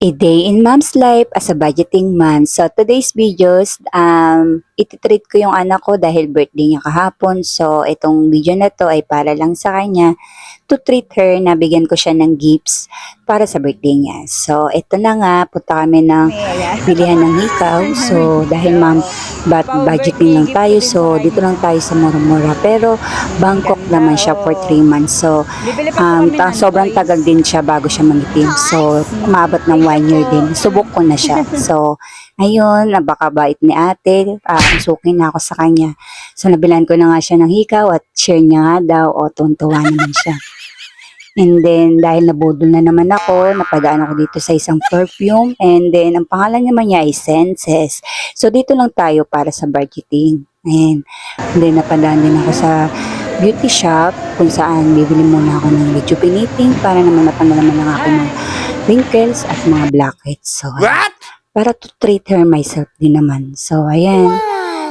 A day in mom's life as a budgeting mom. So today's videos, um, ititreat ko yung anak ko dahil birthday niya kahapon. So itong video na to ay para lang sa kanya to treat her na bigyan ko siya ng gifts para sa birthday niya. So ito na nga, punta kami ng bilihan ng hikaw. So dahil ma'am, but budgeting lang tayo. So dito lang tayo sa Mura-Mura. Pero Bangkok naman siya for 3 months. So um, ta- sobrang tagal din siya bago siya mangitim. So, umabot ng one year din. Subok ko na siya. So, ayun, napakabait ni ate. Uh, sukin na ako sa kanya. So, nabilan ko na nga siya ng hikaw at share niya nga daw. O, tuntuwa naman siya. And then, dahil nabudol na naman ako, napadaan ako dito sa isang perfume. And then, ang pangalan naman niya ay Senses. So, dito lang tayo para sa budgeting. Ayan. And then, napadaan din ako sa beauty shop kung saan bibili muna ako ng rejuvenating para naman matanggal naman ng ako mga wrinkles at mga blackheads. So, ayan. para to treat her myself din naman. So, ayan.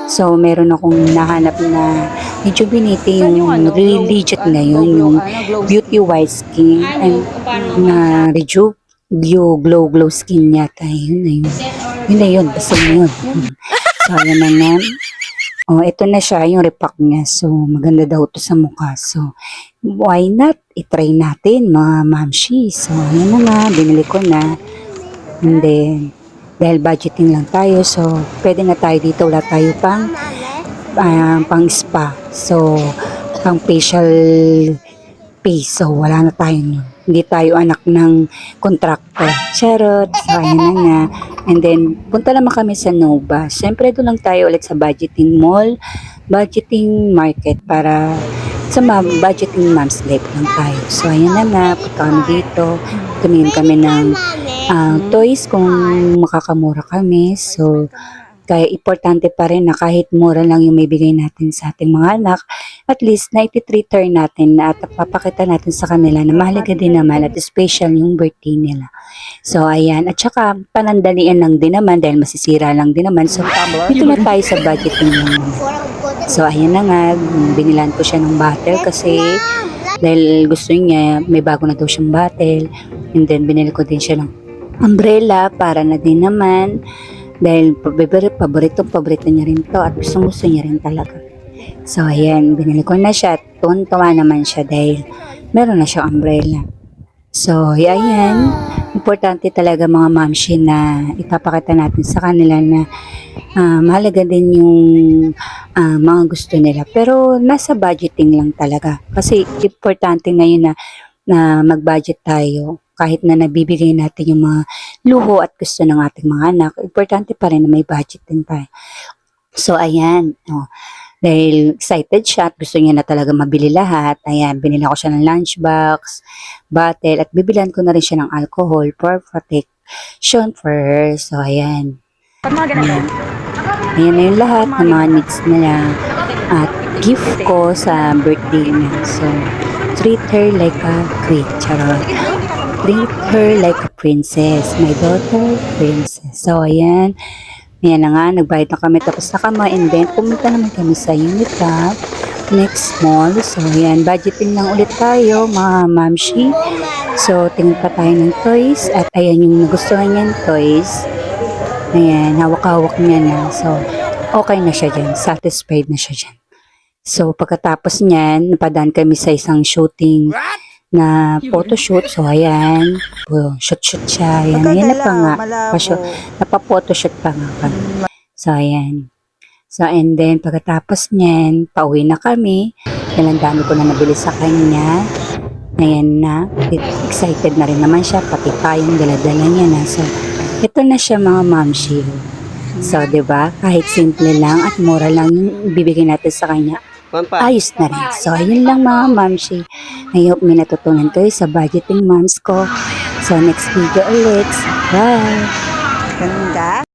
So, meron akong nahanap na rejuvenating yung really legit na yun, yung beauty white skin. And na reju glow glow glow skin yata yun na yun yun na yun basta yun. So ayan na nga oh ito na siya yung repack niya. So maganda daw to sa mukha. So why not? Itry natin mga mamshi so ayan na nga binili ko na. And then dahil budgeting lang tayo so pwede na tayo dito wala tayo pang ah, pang spa so pang facial face so wala na tayo nun hindi tayo anak ng contractor. Charot. So, ayan na nga. And then, punta naman kami sa Nova. Siyempre, doon lang tayo ulit sa budgeting mall, budgeting market para sa ma budgeting mom's life lang tayo. So, ayan na nga. Punta kami dito. Tumingin kami ng ah, toys kung makakamura kami. So, kaya importante pa rin na kahit mura lang yung may bigay natin sa ating mga anak, at least na iti-treat her natin at papakita natin sa kanila na mahalaga din naman at special yung birthday nila. So, ayan. At saka, panandalian lang din naman dahil masisira lang din naman. So, dito na tayo sa lang naman. So, ayan na nga. Binilan ko siya ng bottle kasi dahil gusto niya, may bago na daw siyang bottle. And then, binili ko din siya ng umbrella para na din naman. Dahil paborito, paborito, niya rin to at gusto gusto niya rin talaga. So, ayan, binili ko na siya at tuwan naman siya dahil meron na siyang umbrella. So, ayan, importante talaga mga mamshi na ipapakita natin sa kanila na ah, mahalaga din yung ah, mga gusto nila. Pero nasa budgeting lang talaga. Kasi importante ngayon na, na mag-budget tayo kahit na nabibigay natin yung mga luho at gusto ng ating mga anak, importante pa rin na may budget din tayo. So, ayan. Oh, dahil excited siya at gusto niya na talaga mabili lahat. Ayan, binili ko siya ng lunchbox, bottle, at bibilan ko na rin siya ng alcohol for protection for her. So, ayan. Ayan, ayan na yung lahat ng mga needs nila. At gift ko sa birthday niya. So, treat her like a queen. Charot. Treat her like a princess. My daughter, princess. So, ayan. Ayan na nga, nagbayad na kami tapos na kami and then pumunta naman kami sa Unicap next mall. So, ayan, budgeting lang ulit tayo, mga mamshi. So, tingin pa tayo ng toys at ayan yung nagustuhan niyang toys. Ayan, hawak-hawak niya na. So, okay na siya dyan. Satisfied na siya dyan. So, pagkatapos niyan, napadaan kami sa isang shooting na photoshoot. So, ayan. Shoot-shoot siya. Ayan, ayan na pa nga. Pasyo, napa-photoshoot pa nga kami. So, ayan. So, and then, pagkatapos niyan, pauwi na kami. Ang dami ko na nabili sa kanya. Ayan na. Excited na rin naman siya. Pati tayong dala-dala niya na. So, ito na siya mga mamshi. So, ba Kahit simple lang at mura lang yung ibibigay natin sa kanya ayos na rin. So, ayun lang mga mamshi. I hope may natutunan kayo sa budgeting moms ko. So, next video ulit. Bye! Ganda.